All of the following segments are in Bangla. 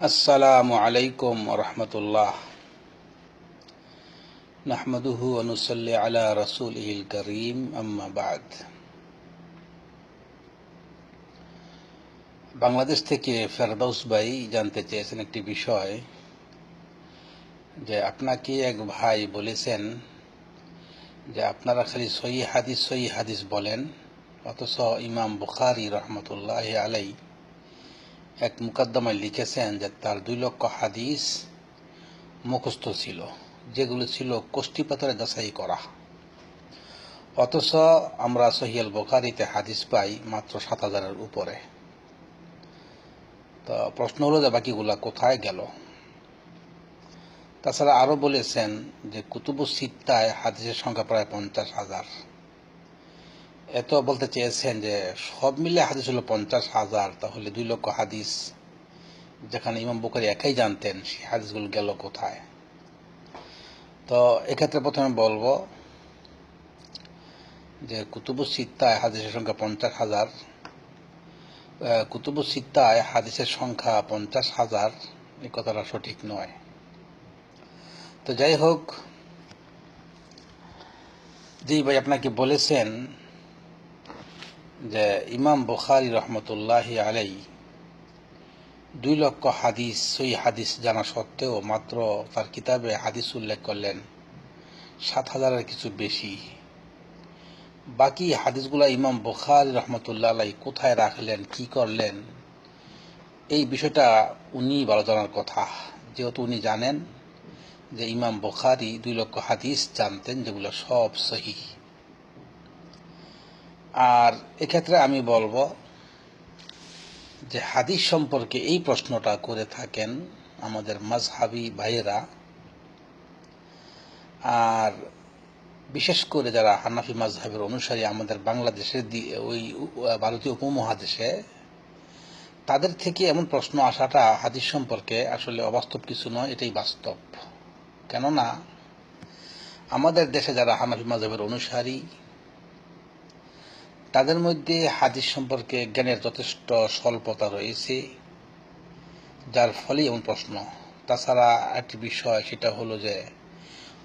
আসসালামু আলাইকুম রহমতুল্লাহ। নাহমদুহু অনুসল্লি আলা রসুল ইল করিম আম্মাবাদ বাংলাদেশ থেকে ফেরদৌস ভাই জানতে চেয়েছেন একটি বিষয় যে আপনাকে এক ভাই বলেছেন যে আপনারা খালি সহি হাদিস সহি হাদিস বলেন, অথচ ইমাম বুখারি রহমতুল্লাহ আলাই এক মুকদ্দমায় লিখেছেন যে তার দুই লক্ষ হাদিস মুখস্থ ছিল, যেগুলো ছিল কোষ্ঠী পাথরে যাচাই করা। অথচ আমরা সহিয়াল বোখারিতে হাদিস পাই মাত্র সাত হাজারের উপরে। তো প্রশ্ন হলো যে বাকিগুলা কোথায় গেল? তাছাড়া আরও বলেছেন যে কুতুবু সিত্তায় হাদিসের সংখ্যা প্রায় পঞ্চাশ হাজার। এত বলতে চেয়েছেন যে সব মিলে হাদিস হলো পঞ্চাশ হাজার, তাহলে দুই লক্ষ হাদিস যেখানে ইমাম বুকারি একাই জানতেন সেই হাদিসগুলো গেল কোথায়? তো এক্ষেত্রে প্রথমে বলব যে কুতুবু সিত্তায় হাদিসের সংখ্যা পঞ্চাশ হাজার কুতুবু সিত্তায় হাদিসের সংখ্যা পঞ্চাশ হাজার, এই কথাটা সঠিক নয়। তো যাই হোক, জি ভাই, আপনাকে বলেছেন যে ইমাম বুখারি রহমতুল্লাহ আলাই দুই লক্ষ হাদিস সই হাদিস জানা সত্ত্বেও মাত্র তার কিতাবে হাদিস উল্লেখ করলেন, সাত হাজারের কিছু বেশি। বাকি হাদিসগুলা ইমাম বুখারি রহমতুল্লাহ আলাই কোথায় রাখলেন, কি করলেন, এই বিষয়টা উনি ভালো জানার কথা। যেহেতু উনি জানেন যে ইমাম বুখারি দুই লক্ষ হাদিস জানতেন, যেগুলো সব সহি। আর এক্ষেত্রে আমি বলব যে হাদিস সম্পর্কে এই প্রশ্নটা করে থাকেন আমাদের মাজহাবি ভাইয়েরা। আর বিশেষ করে যারা হানাফি মাজহাবের অনুসারী আমাদের বাংলাদেশের ওই ভারতীয় উপমহাদেশে, তাদের থেকে এমন প্রশ্ন আসাটা হাদিস সম্পর্কে আসলে অবাস্তব কিছু নয়, এটাই বাস্তব। কেননা আমাদের দেশে যারা হানাফি মাজহাবের অনুসারী তাদের মধ্যে হাদিস সম্পর্কে জ্ঞানের যথেষ্ট স্বল্পতা রয়েছে, যার ফলে এমন প্রশ্ন। তাছাড়া একটি বিষয়, সেটা হলো যে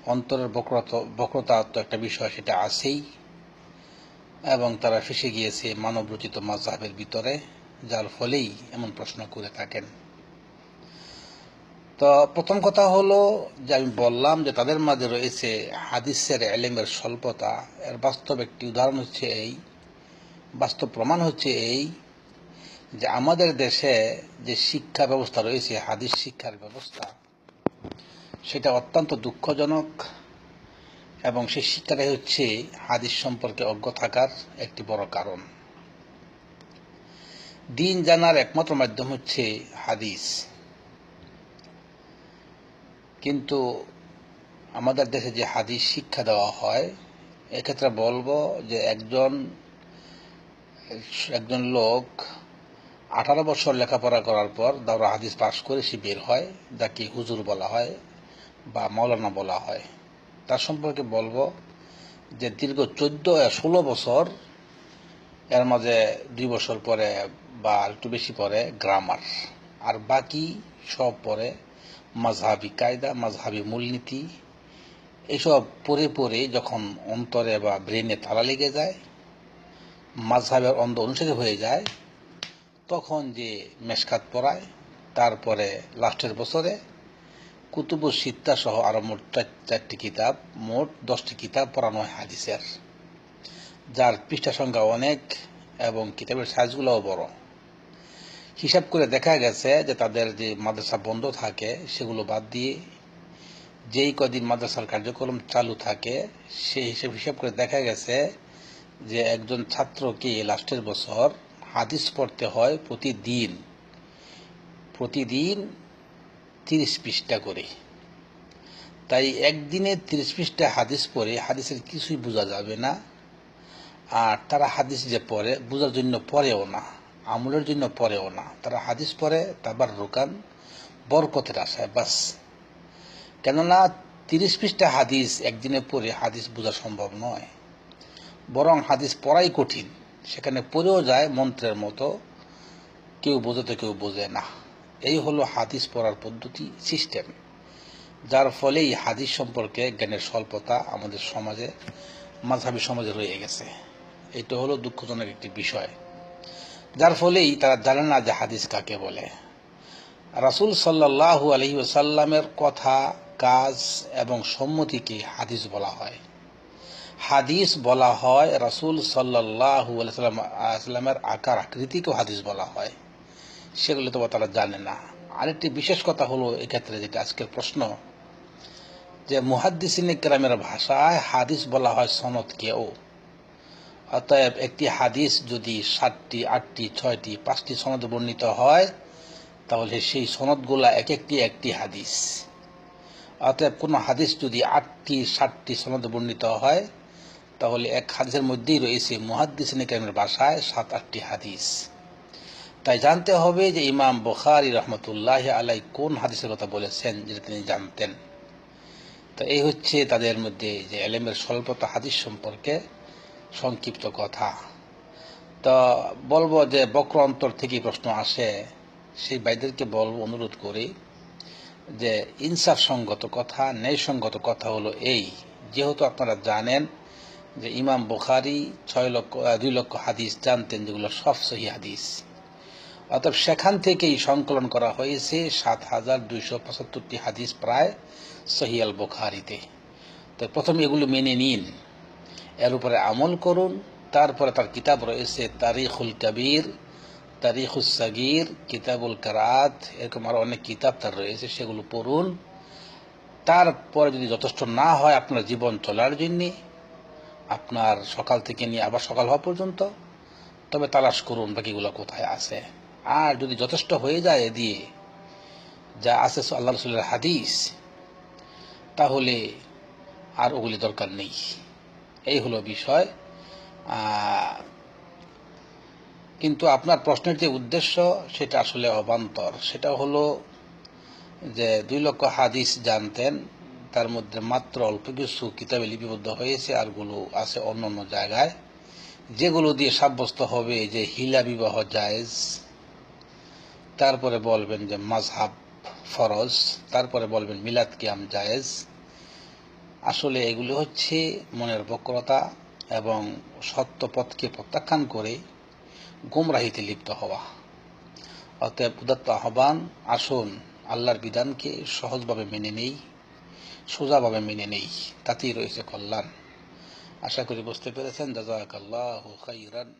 অন্তরের বক্রত বক্রতা তো একটা বিষয়, সেটা আছেই, এবং তারা ফেসে গিয়েছে মানব রচিত মাঝহের ভিতরে, যার ফলেই এমন প্রশ্ন করে থাকেন। তো প্রথম কথা হলো যে আমি বললাম যে তাদের মাঝে রয়েছে হাদিসের এলেমের স্বল্পতা। এর বাস্তব একটি উদাহরণ হচ্ছে এই বাস্তব প্রমাণ হচ্ছে এই যে আমাদের দেশে যে শিক্ষা ব্যবস্থা রয়েছে, হাদিস শিক্ষার ব্যবস্থা, সেটা অত্যন্ত দুঃখজনক এবং সেই শিক্ষাটাই হচ্ছে হাদিস সম্পর্কে অজ্ঞ থাকার একটি বড় কারণ। দিন জানার একমাত্র মাধ্যম হচ্ছে হাদিস। কিন্তু আমাদের দেশে যে হাদিস শিক্ষা দেওয়া হয়, এক্ষেত্রে বলব যে একজন একজন লোক আঠারো বছর লেখাপড়া করার পর দাওরা হাদিস পাশ করে সে বের হয়, যাকে হুজুর বলা হয় বা মৌলানা বলা হয়। তার সম্পর্কে বলব যে দীর্ঘ চোদ্দ, ষোলো বছর এর মাঝে দুই বছর পরে বা একটু বেশি পরে গ্রামার। আর বাকি সব পরে মাঝহাবি কায়দা, মাঝহাবি মূলনীতি, এসব পরে পরে যখন অন্তরে বা ব্রেনে তালা লেগে যায় মাঝহাবের অন্ধ অনুসারী হয়ে যায়, তখন যে মেশকাত পড়ায়, তারপরে লাস্টের বছরে কুতুবু সিত্তা সহ আরও মোট চারটি কিতাব, মোট দশটি কিতাব পড়ানো হয় হাদিসের, যার পৃষ্ঠা সংখ্যা অনেক এবং কিতাবের সাইজগুলোও বড়। হিসাব করে দেখা গেছে যে তাদের যে মাদ্রাসা বন্ধ থাকে, সেগুলো বাদ দিয়ে যেই কদিন মাদ্রাসার কার্যক্রম চালু থাকে, সেই হিসেব হিসাব করে দেখা গেছে যে একজন ছাত্রকে লাস্টের বছর হাদিস পড়তে হয় প্রতিদিন প্রতিদিন তিরিশ পৃষ্ঠা করে। তাই একদিনে তিরিশ পৃষ্ঠা হাদিস পড়ে হাদিসের কিছুই বোঝা যাবে না। আর তারা হাদিস যে পড়ে, বোঝার জন্য পড়েও না, আমলের জন্য পড়েও না। তারা হাদিস পড়ে, তারপর রোকান বরকতের আশায়, বাস। কেননা তিরিশ পৃষ্ঠা হাদিস একদিনে পড়ে হাদিস বোঝা সম্ভব নয়। বরং হাদিস পড়াই কঠিন। সেখানে পড়েও যায় মন্ত্রের মতো। কেউ বোঝে তো কেউ বোঝে না। এই হলো হাদিস পড়ার পদ্ধতি সিস্টেম যার ফলে এই হাদিস সম্পর্কে জ্ঞানের স্বল্পতা আমাদের সমাজে মাঝাবি সমাজে রয়ে গেছে। এটা হলো দুঃখজনক একটি বিষয়। যার ফলেই তারা জানে না যে হাদিস কাকে বলে। রাসুল সাল্লাহু আলহি সাল্লামের কথা, কাজ এবং সম্মতিকে হাদিস বলা হয়। হাদিস বলা হয়, রাসুল সাল্লাহু আলাইসাল্লামের আকার আকৃতিকেও হাদিস বলা হয়। সেগুলো তো তারা জানে না। আরেকটি বিশেষ কথা হলো এক্ষেত্রে যেটা আজকের প্রশ্ন, যে মুহাদ্দিসিন গ্রামের ভাষায় হাদিস বলা হয় সনদকেও অতএব একটি হাদিস যদি সাতটি, আটটি, ছয়টি, পাঁচটি সনদ বর্ণিত হয়, তাহলে সেই সনদগুলা এক একটি একটি হাদিস। অতএব কোনো হাদিস যদি আটটি ষাটটি সনদ বর্ণিত হয় তাহলে এক হাদিসের মধ্যেই রয়েছে মুহাদ্দিসিন গ্রামের ভাষায় সাত, আটটি হাদিস। তাই জানতে হবে যে ইমাম বখারি রহমতুল্লাহ আলাই কোন হাদিসের কথা বলেছেন যেটা তিনি জানতেন। তো এই হচ্ছে তাদের মধ্যে যে এলেমের স্বল্পতা হাদিস সম্পর্কে সংক্ষিপ্ত কথা। তো বলব যে বক্র অন্তর থেকে প্রশ্ন আসে, সেই ভাইদেরকে বলব, অনুরোধ করি যে ইনসাফ সঙ্গত কথা ন্যায়সঙ্গত কথা হলো এই। যেহেতু আপনারা জানেন যে ইমাম বুখারি ছয় লক্ষ দুই লক্ষ হাদিস জানতেন, যেগুলো সব সহি হাদিস। অতএব সেখান থেকেই সংকলন করা হয়েছে সাত হাজার দুইশো পঁচাত্তরটি হাদিস প্রায় সহিয়াল বুখারিতে। তো প্রথমে এগুলো মেনে নিন। এর উপরে আমল করুন। তারপরে তার কিতাব রয়েছে তারিখুল কবির তারিখুল সাগির, কিতাবুল কারাত, এরকম আরও অনেক কিতাব তার রয়েছে, সেগুলো পড়ুন। তারপরে যদি যথেষ্ট না হয় আপনার জীবন চলার জন্যে আপনার সকাল থেকে নিয়ে আবার সকাল হওয়া পর্যন্ত, তবে তালাশ করুন বাকিগুলো কোথায় আছে। আর যদি যথেষ্ট হয়ে যায় দিয়ে যা আছে আল্লাহ রসুলের হাদিস, তাহলে আর ওগুলি দরকার নেই। এই হলো বিষয়। কিন্তু আপনার প্রশ্নের যে উদ্দেশ্য, সেটা আসলে অবান্তর। সেটা হলো যে দুই লক্ষ হাদিস জানতেন তার মধ্যে মাত্র অল্প কিছু কিতাবে লিপিবদ্ধ হয়েছে আরগুলো আছে অন্য অন্য জায়গায়। যেগুলো দিয়ে সাব্যস্ত হবে যে হিলা বিবাহ জায়েজ, তারপরে বলবেন যে মাঝহাব ফরজ, তারপরে বলবেন মিলাদ কিয়াম জায়েজ। আসলে এগুলো হচ্ছে মনের বক্রতা এবং সত্য পথকে প্রত্যাখ্যান করে গুমরাহিতে লিপ্ত হওয়া। অতএব উদাত্ত আহ্বান, আসুন আল্লাহর বিধানকে সহজভাবে মেনে নেই। সোজাভাবে মেনে নেই। তাতেই রয়েছে কল্যাণ। আশা করি বুঝতে পেরেছেন। দাদা কাল্লাহ খাইরান